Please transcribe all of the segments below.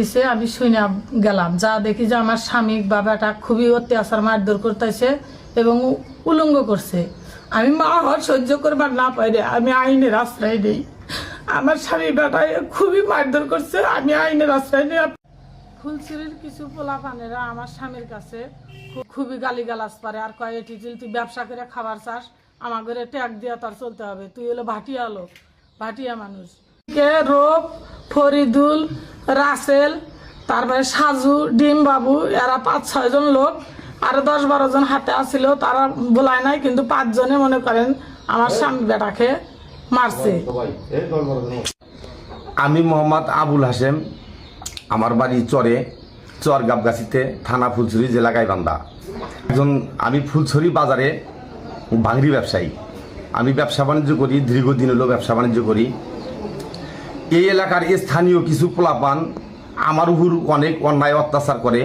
দিছে, আমি শুনে গেলাম। যা দেখি যে আমার স্বামী, বাবাটা খুবই অত্যাচার, মারধর করতেছে এবং উলঙ্গ করছে। আমি মা হওয়ার সহ্য করবার না পাইরে আমি আইনের আশ্রয় নেই। আমার স্বামী বেটায় খুবই মারধর করছে, আমি আইনের আশ্রয় নেই। ফুলচুরির কিছু পোলাপানেরা আমার স্বামীর কাছে খুবই গালি গালাজ পারে আর কয়, এটি তুই ব্যবসা করে খাবার চাস আমার ঘরে ট্যাগ দিয়ে তার চলতে হবে। তুই হলো ভাটিয়া লোক ভাটিয়া মানুষ। কে রূপ, ফরিদুল রাসেল তারপরে সাজু, ডিম বাবু, এরা পাঁচ ছয়জন লোক। আর দশ বারো জন হাতে আসছিল তারা বলায় নাই, কিন্তু পাঁচজনে মনে করেন আমার স্বামী বেটাকে মারছে। আমি মোহাম্মদ আবুল হাসেম আমার বাড়ি চরে, চর গাবগাছিতে, থানা ফুলছড়ি জেলা গাইবান্ধা। একজন, আমি ফুলছড়ি বাজারে ভাঙড়ি ব্যবসায়ী। আমি ব্যবসা বাণিজ্য করি, দীর্ঘদিন হলো ব্যবসা বাণিজ্য করি। এই এলাকার স্থানীয় কিছু পোলাপান আমার উপর অনেক অন্যায় অত্যাচার করে।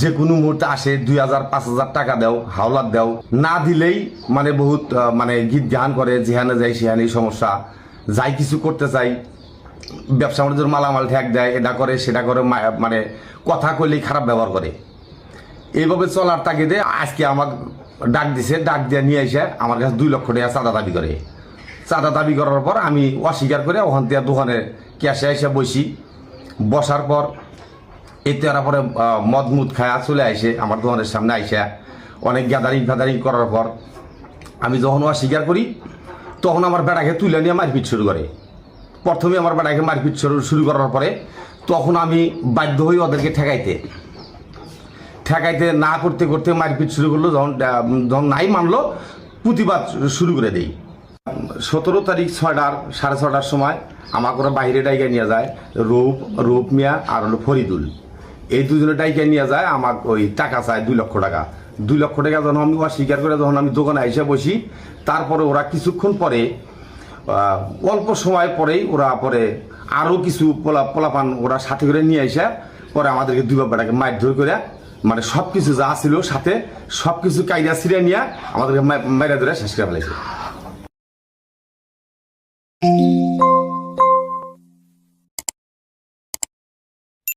যে কোনো মুহূর্তে আসে দুই হাজার, পাঁচ হাজার টাকা দাও, হাওলাত দাও। না দিলেই মানে বহুত মানে গীত গান করে, যেখানে যাই সেখানে সমস্যা। যাই কিছু করতে চাই, ব্যবসা বাণিজ্যের মালামাল ঠেক দেয়, এটা করে, সেটা করে মানে কথা কইলেই খারাপ ব্যবহার করে। এইভাবে চলার তাগিদে আজকে আমার ডাক দিছে, ডাক দিয়ে নিয়ে এসে আমার কাছে দুই লক্ষ টাকা চাঁদা দাবি করে। চাঁদা দাবি করার পর আমি অস্বীকার করে ওখান থেকে দোকানে ক্যাশে এসে বসি। বসার পর এতে ওরা পরে মদ মুদ খায়া চলে আসে আমার দোকানের সামনে আইসা। অনেক গ্যাদারিং ফ্যাদারিং করার পর আমি যখন অস্বীকার করি, তখন আমার বেড়াকে তুলে নিয়ে মারপিট শুরু করে। প্রথমে আমার বেড়াকে মারপিট শুরু শুরু করার পরে তখন আমি বাধ্য হই ওদেরকে ঠেকাইতে। ঠেকাইতে না করতে করতে মারপিট শুরু করল, যখন যখন নাই মানলো প্রতিবাদ শুরু করে দেই। সতেরো তারিখ ছয়টার, সাড়ে ছটার সময় আমাকে ওরা বাইরে ডাইকে নিয়ে যায়, রূপ রূপ মিয়া আর হলো ফরিদুল। এই দুজনে ডাইকে নিয়ে যায়, আমাকে ওই টাকা চায় দুই লক্ষ টাকা। দুই লক্ষ টাকা যখন আমি অস্বীকার করে যখন আমি দোকানে এসে বসি, তারপরে ওরা কিছুক্ষণ পরে অল্প সময় পরেই ওরা পরে আরও কিছু পোলা, পোলাপান ওরা সাথে করে নিয়ে এসে পরে আমাদেরকে দুই বাবাটাকে মারধর করে মানে সব কিছু যা ছিল সাথে সব কিছু কায়দা ছিঁড়ে নিয়ে আমাদেরকে মাইরা ধরে শেষ করে ফেলেছে Mm-hmm.